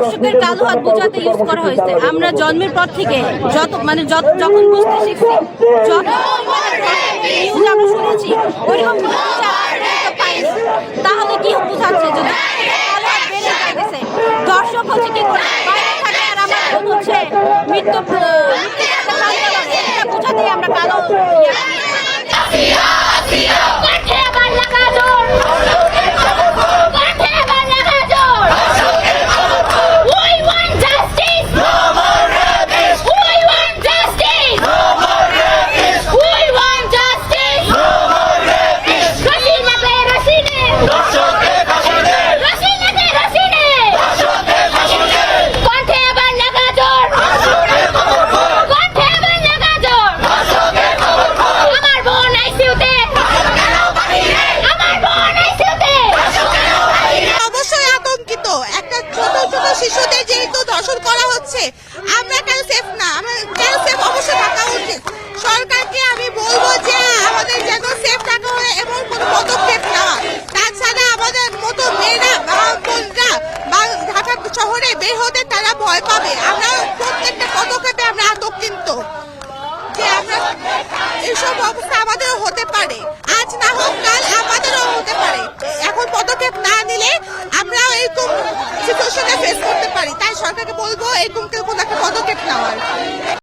দর্শকের কালো হাত বোঝাতে ইউজ করা হয়েছে আমরা জন্মের পর থেকে যত মানে যত- যখন বুঝতে শিখছি নিউজ আমরা শুনেছি ওইরকম। তাহলে কি বোঝাচ্ছে যে কালো হাত বেড়ে যাইতেছে দর্শক হচ্ছে কি করে বাইরে থাকে আর আমার হচ্ছে মৃত্যু বোঝাতেই আমরা কালো একটা ছোট ছোট শিশুদের যেহেতু ধর্ষণ করা হচ্ছে, আমরা কেন সেফ না? আমরা কেন সেফ সরকারকে বলব এরকম কোনো একটা পদক্ষেপ নেওয়ার।